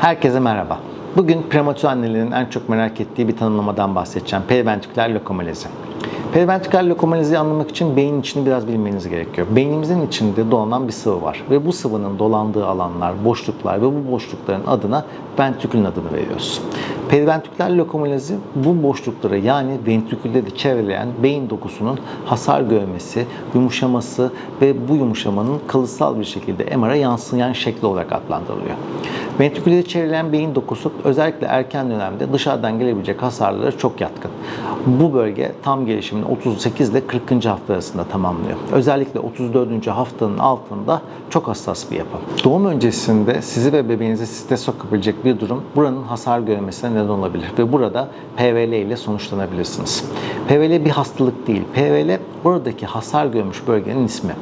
Herkese merhaba. Bugün prematür annelerin en çok merak ettiği bir tanımlamadan bahsedeceğim. Periventriküler lokomalizi. Periventriküler lokomaliziyi anlamak için beynin içini biraz bilmeniz gerekiyor. Beynimizin içinde dolanan bir sıvı var ve bu sıvının dolandığı alanlar, boşluklar ve bu boşlukların adına ventrikülün adını veriyoruz. Periventriküler lokomalizi bu boşlukları yani ventrikülleri çevreleyen beyin dokusunun hasar görmesi, yumuşaması ve bu yumuşamanın kalıtsal bir şekilde MR'a yansıyan şekli olarak adlandırılıyor. Ventrikülleri çevreleyen beyin dokusu özellikle erken dönemde dışarıdan gelebilecek hasarlara çok yatkın. Bu bölge tam gelişimin 38 ile 40. hafta arasında tamamlıyor. Özellikle 34. haftanın altında çok hassas bir yapı. Doğum öncesinde sizi ve bebeğinizi strese sokabilecek bir durum buranın hasar görmesine neden olabilir ve burada PVL ile sonuçlanabilirsiniz. PVL bir hastalık değil. PVL buradaki hasar görmüş bölgenin ismi.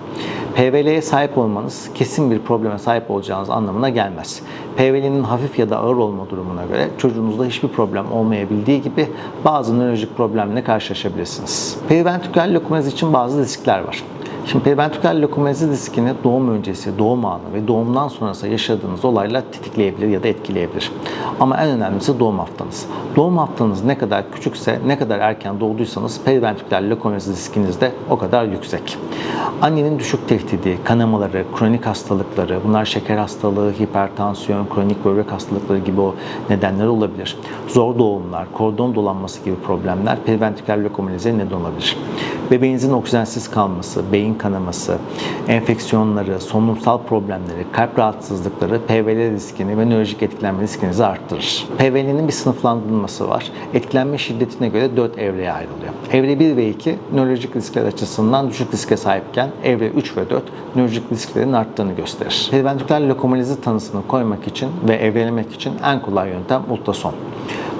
PVL'ye sahip olmanız kesin bir probleme sahip olacağınız anlamına gelmez. PVL'nin hafif ya da ağır olma durumuna göre çocuğunuzda hiçbir problem olmayabildiği gibi bazı nörolojik problemle karşılaşabilirsiniz. Periventriküler lokomaliz için bazı riskler var. Şimdi periventriküler lokomalizi riskini doğum öncesi, doğum anı ve doğumdan sonrası yaşadığınız olaylar tetikleyebilir ya da etkileyebilir. Ama en önemlisi doğum haftanız. Doğum haftanız ne kadar küçükse, ne kadar erken doğduysanız periventriküler lokomalizi riskiniz de o kadar yüksek. Annenin düşük tehdidi, kanamaları, kronik hastalıkları, bunlar şeker hastalığı, hipertansiyon, kronik böbrek hastalıkları gibi o nedenler olabilir. Zor doğumlar, kordon dolanması gibi problemler periventriküler lokomalize neden olabilir. Bebeğinizin oksijensiz kalması, beyin kanaması, enfeksiyonları, solunumsal problemleri, kalp rahatsızlıkları PVL riskini ve nörolojik etkilenme riskinizi arttırır. PVL'nin bir sınıflandırılması var. Etkilenme şiddetine göre 4 evreye ayrılıyor. Evre 1 ve 2 nörolojik riskler açısından düşük riske sahipken evre 3 ve 4 nörolojik risklerin arttığını gösterir. Periventriküler lokomalizi tanısını koymak için ve evrelemek için en kolay yöntem ultrason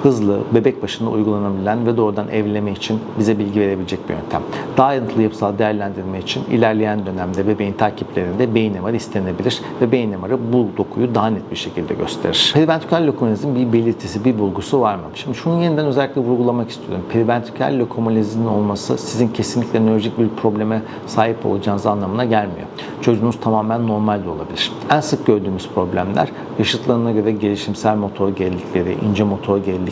hızlı, bebek başında uygulanabilen ve doğrudan evleme için bize bilgi verebilecek bir yöntem. Daha ayrıntılı yapısal değerlendirme için ilerleyen dönemde bebeğin takiplerinde beyin MR'ı istenebilir ve beyin MR'ı bu dokuyu daha net bir şekilde gösterir. Periventriküler lokomalizin bir belirtisi, bir bulgusu var mı? Şimdi şunu yeniden özellikle vurgulamak istiyorum. Periventriküler lokomalizin olması sizin kesinlikle nörolojik bir probleme sahip olacağınız anlamına gelmiyor. Çocuğunuz tamamen normal de olabilir. En sık gördüğümüz problemler yaşıtlarına göre gelişimsel motor gerilikleri, ince motor gerilikleri,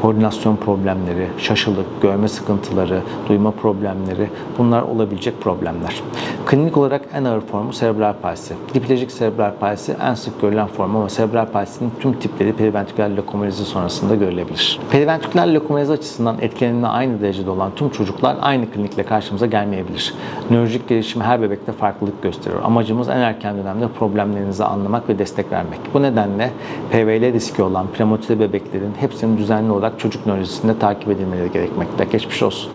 koordinasyon problemleri, şaşılık, görme sıkıntıları, duyma problemleri bunlar olabilecek problemler. Klinik olarak en ağır formu serebral palsi. Diplojik serebral palsi en sık görülen formu ama serebral palsinin tüm tipleri periventriküler lokomalizi sonrasında görülebilir. Periventriküler lokomalizi açısından etkenliğine aynı derecede olan tüm çocuklar aynı klinikle karşımıza gelmeyebilir. Nörolojik gelişimi her bebekte farklılık gösteriyor. Amacımız en erken dönemde problemlerinizi anlamak ve destek vermek. Bu nedenle PVL riski olan prematüre bebeklerin hepsinin düzenli olarak çocuk nörolojisinde takip edilmeleri gerekmekte. Geçmiş olsun.